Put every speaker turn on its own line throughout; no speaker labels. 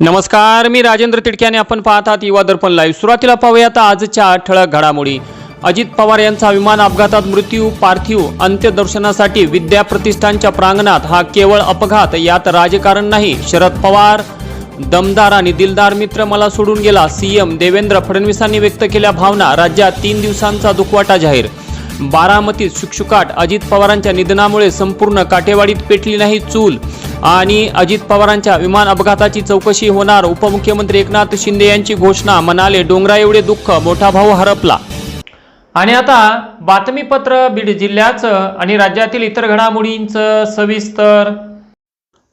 नमस्कार मी राजेंद्र तिडक्याने आपण पाहतात युवा दर्पण लाईव्ह सुरुवातीला पाहूयात आजच्या ठळक घडामोडी. अजित पवार यांचा विमान अपघातात मृत्यू पार्थिव अंत्यदर्शनासाठी विद्या प्रतिष्ठानच्या प्रांगणात हा केवळ अपघात यात राजकारण नाही. शरद पवार दमदार आणि दिलदार मित्र मला सोडून गेला. सीएम देवेंद्र फडणवीसांनी व्यक्त केल्या भावना राज्यात तीन दिवसांचा दुखवाटा जाहीर. बारामतीत शुकशुकाट अजित पवारांच्या निधनामुळे संपूर्ण काटेवाडीत पेटली नाही चूल. आणि अजित पवारांच्या विमान अपघाताची चौकशी होणार उपमुख्यमंत्री एकनाथ शिंदे यांची घोषणा म्हणाले डोंगरा एवढे दुःख मोठा भाऊ हरपला. आणि आता बातमीपत्र बीड जिल्ह्याचं आणि राज्यातील इतर घडामोडींचं सविस्तर.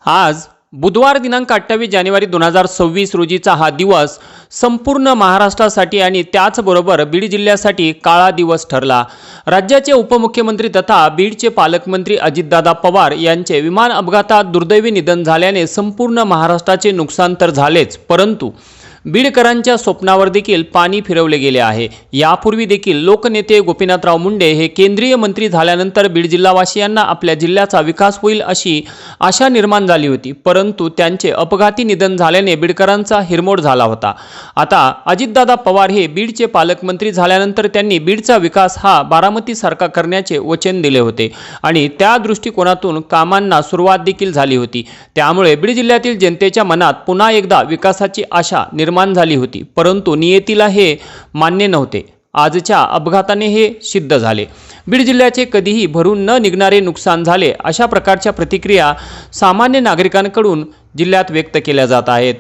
आज बुधवार दिनांक अठ्ठावीस जानेवारी दोन हजार सव्वीस रोजीचा हा दिवस संपूर्ण महाराष्ट्रासाठी आणि त्याचबरोबर बीड जिल्ह्यासाठी काळा दिवस ठरला. राज्याचे उपमुख्यमंत्री तथा बीडचे पालकमंत्री अजितदादा पवार यांचे विमान अपघातात दुर्दैवी निधन झाल्याने संपूर्ण महाराष्ट्राचे नुकसान तर झालेच परंतु बीडकरांच्या स्वप्नावर देखील पाणी फिरवले गेले आहे. यापूर्वी देखील लोकनेते गोपीनाथराव मुंडे हे केंद्रीय मंत्री झाल्यानंतर बीड जिल्हावासियांना आपल्या जिल्ह्याचा विकास होईल अशी आशा निर्माण झाली होती. परंतु त्यांचे अपघाती निधन झाल्याने बीडकरांचा हिरमोड झाला होता. आता अजितदादा पवार हे बीडचे पालकमंत्री झाल्यानंतर त्यांनी बीडचा विकास हा बारामतीसारखा करण्याचे वचन दिले होते आणि त्या दृष्टिकोनातून कामांना सुरुवात देखील झाली होती. त्यामुळे बीड जिल्ह्यातील जनतेच्या मनात पुन्हा एकदा विकासाची आशा निर्माण झाली होती. परंतु नियतीला हे मान्य नव्हते. आजच्या अपघाताने हे सिद्ध झाले. बीड जिल्ह्याचे कधीही भरून न निघणारे नुकसान झाले अशा प्रकारच्या प्रतिक्रिया सामान्य नागरिकांकडून जिल्ह्यात व्यक्त केल्या जात आहेत.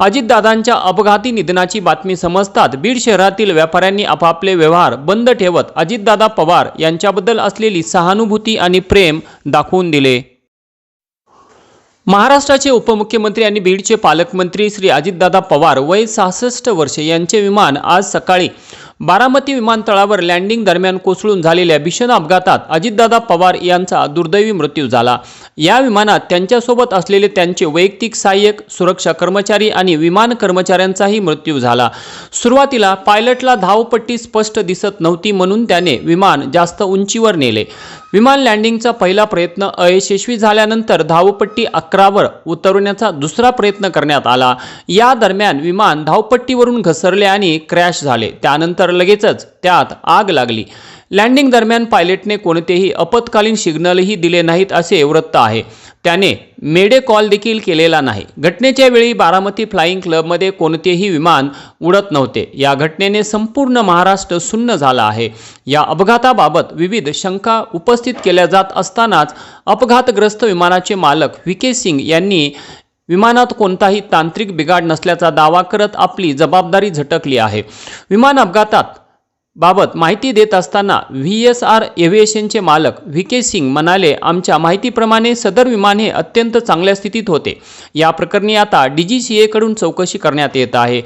अजितदादांच्या अपघाती निधनाची बातमी समजतात बीड शहरातील व्यापाऱ्यांनी आपापले व्यवहार बंद ठेवत अजितदादा पवार यांच्याबद्दल असलेली सहानुभूती आणि प्रेम दाखवून दिले. महाराष्ट्राचे उपमुख्यमंत्री आणि बीडचे पालकमंत्री श्री अजितदादा पवार वय सहासष्ट वर्षे यांचे विमान आज सकाळी बारामती विमानतळावर लँडिंग दरम्यान कोसळून झालेल्या भीषण अपघातात अजितदादा पवार यांचा दुर्दैवी मृत्यू झाला. या विमानात त्यांच्यासोबत असलेले त्यांचे वैयक्तिक सहाय्यक सुरक्षा कर्मचारी आणि विमान कर्मचाऱ्यांचाही मृत्यू झाला. सुरुवातीला पायलटला धावपट्टी स्पष्ट दिसत नव्हती म्हणून त्याने विमान जास्त उंचीवर नेले. विमान लँडिंगचा पहिला प्रयत्न अयशस्वी झाल्यानंतर धावपट्टी अकरावर उतरवण्याचा दुसरा प्रयत्न करण्यात आला. या दरम्यान विमान धावपट्टीवरून घसरले आणि क्रॅश झाले. त्यानंतर लगेचच त्यात आग लागली. लँडिंग दरम्यान पायलटने कोणतेही आपत्कालीन सिग्नलही दिले नाहीत असे वृत्त आहे. त्याने मेडे कॉल देखील केलेला नाही. घटनेच्या वेळी बारामती फ्लाईंग क्लबमध्ये कोणतेही विमान उडत नव्हते. या घटनेने संपूर्ण महाराष्ट्र सुन्न झाला आहे. या अपघाताबाबत विविध शंका उपस्थित केल्या जात असतानाच अपघातग्रस्त विमानाचे मालक व्ही के सिंग यांनी विमानात कोणताही तांत्रिक बिघाड नसल्याचा दावा करत आपली जबाबदारी झटकली आहे. विमान अपघातात बाबत माहिती देत असताना व्ही एस आर एव्हिएशनचे मालक व्ही के सिंग म्हणाले आमच्या माहितीप्रमाणे सदर विमान हे अत्यंत चांगल्या स्थितीत होते. या प्रकरणी आता डी जी सी एकडून चौकशी करण्यात येत आहे.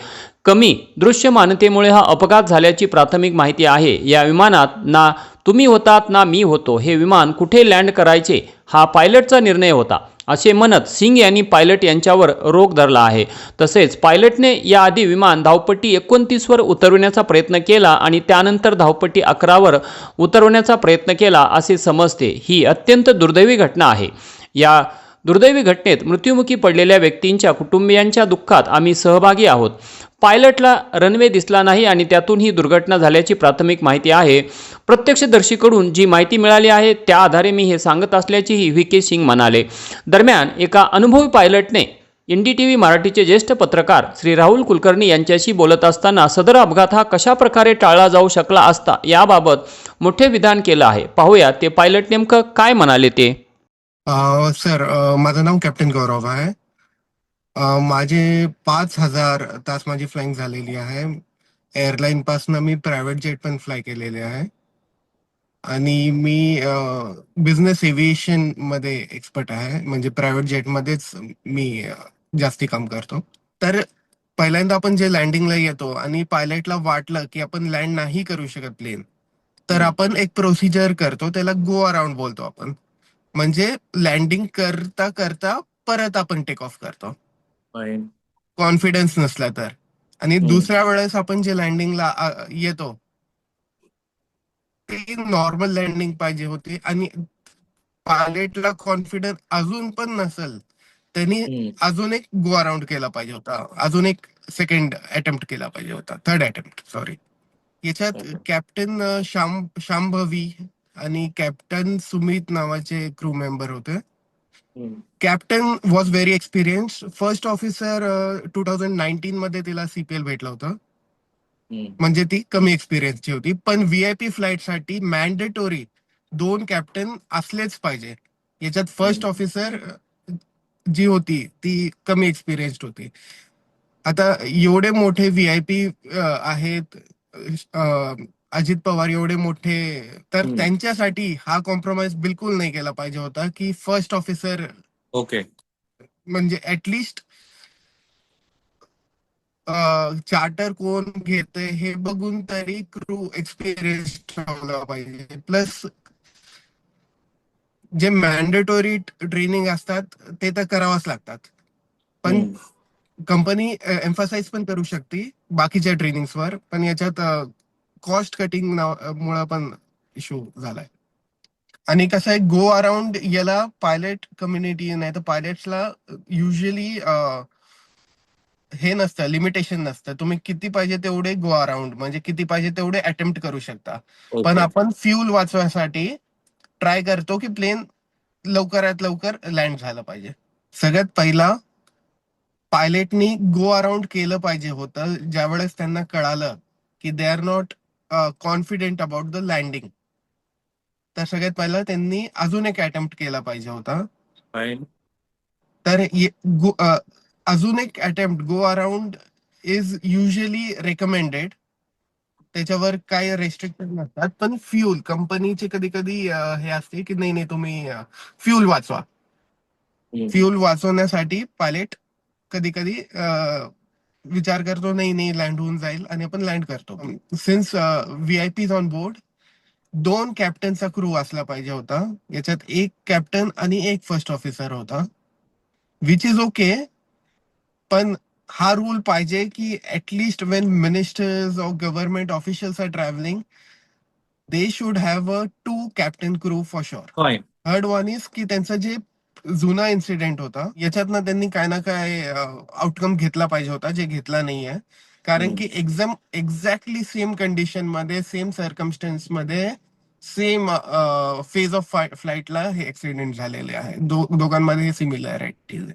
कमी दृश्यमानतेमुळे हा अपघात झाल्याची प्राथमिक माहिती आहे. या विमानात ना तुम्ही होतात ना मी होतो. हे विमान कुठे लँड करायचे हा पायलटचा निर्णय होता. असे म्हणत सिंग यांनी पायलट यांच्यावर रोख धरला आहे. तसेच पायलटने याआधी विमान धावपट्टी एकोणतीसवर उतरविण्याचा प्रयत्न केला आणि त्यानंतर धावपट्टी अकरावर उतरवण्याचा प्रयत्न केला असे समजते. ही अत्यंत दुर्दैवी घटना आहे. या दुर्दैवी घटनेत मृत्युमुखी पडलेल्या व्यक्तींच्या कुटुंबियांच्या दुःखात आम्ही सहभागी आहोत. पायलटला रनवे दिसला नाही आणि त्यातून ही दुर्घटना झाल्याची प्राथमिक माहिती आहे. प्रत्यक्षदर्शीकडून जी माहिती मिळाली आहे त्या आधारे मी हे सांगत असल्याचेही व्ही. के. सिंग म्हणाले. दरम्यान एका अनुभवी पायलटने एन डी टी व्ही मराठीचे ज्येष्ठ पत्रकार श्री राहुल कुलकर्णी यांच्याशी बोलत असताना सदर अपघात हा कशा प्रकारे टाळला जाऊ शकला असता याबाबत मोठे विधान केलं आहे. पाहूया ते पायलट नेमकं काय म्हणाले ते.
सर अ, माझं नाव कॅप्टन गौरव आहे. अ, माझे पाच हजार तास माझी फ्लाइंग झालेली आहे. एअरलाईन पासनं मी प्रायव्हेट जेट पण फ्लाय केलेले आहे. आणि मी बिझनेस एव्हिएशनमध्ये एक्सपर्ट आहे. म्हणजे प्रायव्हेट जेट मध्येच मी अ, जास्ती काम करतो. तर पहिल्यांदा आपण जे लँडिंगला येतो आणि पायलटला वाटलं की आपण लँड नाही करू शकत प्लेन तर आपण एक प्रोसिजर करतो. त्याला गो अराउंड बोलतो आपण. म्हणजे लँडिंग करता करता परत आपण टेक ऑफ करतो. कॉन्फिडन्स नसला तर. आणि. दुसऱ्या वेळेस आपण जे लँडिंगला येतो ते नॉर्मल लँडिंग पाहिजे होती. आणि पायलटला कॉन्फिडन्स अजून पण नसेल त्यांनी. अजून एक गो अराउंड केला पाहिजे होता. अजून एक सेकंड अटेम्प्ट केला पाहिजे होता. थर्ड अटेम्प्ट सॉरी याच्यात. कॅप्टन अं, श्याम शांभवी आणि कॅप्टन सुमित नावाचे क्रू मेंबर होते. Captain was very experience first officer two thousand nineteen मध्ये तिला सीपीएल भेटलं होतं. म्हणजे ती कमी एक्सपिरियन्सची होती पण व्हीआयपी फ्लाईटसाठी मॅन्डेटोरी दोन कॅप्टन असलेच पाहिजे याच्यात फर्स्ट. ऑफिसर जी होती ती कमी एक्सपिरियन्स्ड होती आता एवढे मोठे व्हीआयपी आहेत अजित पवार एवढे मोठे तर. त्यांच्यासाठी हा कॉम्प्रोमाइज बिलकुल नाही केला पाहिजे होता की फर्स्ट ऑफिसर
ओके
म्हणजे ऍटलिस्ट चार्टर कोण घेते हे बघून तरी क्रू एक्सपिरियन्स ठेवला पाहिजे प्लस जे मॅन्डेटोरी ट्रेनिंग असतात ते तर करावंच लागतात पण. कंपनी एम्फासाइज पण करू शकते बाकीच्या ट्रेनिंग्सवर पण याच्यात कॉस्ट कटिंग मुळे पण इश्यू झालाय. आणि कसं आहे गो अराउंड याला पायलट कम्युनिटी नाही तर पायलट्सला युजली हे नसतं लिमिटेशन नसतं. तुम्ही किती पाहिजे तेवढे गो अराउंड म्हणजे किती पाहिजे तेवढे अटेम्प्ट करू शकता. पण. आपण फ्युल वाचवण्यासाठी ट्राय करतो की प्लेन लवकरात लवकर लँड झालं पाहिजे. सगळ्यात पहिला पायलटनी गो अराउंड केलं पाहिजे होतं ज्यावेळेस त्यांना कळालं की they are not confident about the landing तर सगळ्यात पहिला त्यांनी अजून एक अटेम्प्ट केला पाहिजे होता
Fine.
तर अजून एक attempt go around is usually recommended त्याच्यावर काय रेस्ट्रिक्टेड नसतात पण फ्यूल कंपनीचे कधी कधी हे असते की नाही नाही तुम्ही फ्यूल वाचवा. फ्यूल वाचवण्यासाठी पायलट कधी कधी विचार करतो नाही नाही लँड होऊन जाईल. आणि आपण लँड करतो. Since V I P on board दोन कॅप्टनचा क्रू असला पाहिजे होता. याच्यात एक कॅप्टन आणि एक फर्स्ट ऑफिसर होता. विच इज ओके पण हा रूल पाहिजे की at least when ministers of government officials are travelling they should have a two captain crew for sure. Third one is की त्यांचं जे जुना इन्सिडेंट होता. याच्यातनं त्यांनी काय ना काय आउटकम घेतला पाहिजे होता जे घेतला नाहीये. कारण. की एक्झाम एक्झॅक्टली सेम कंडिशनमध्ये सेम सर्कमस्टन्समध्ये सेम फेज ऑफ फ्लाईटला हे ऍक्सिडेंट झालेले आहे. दोघांमध्ये सिमिलॅरिटीज आहे.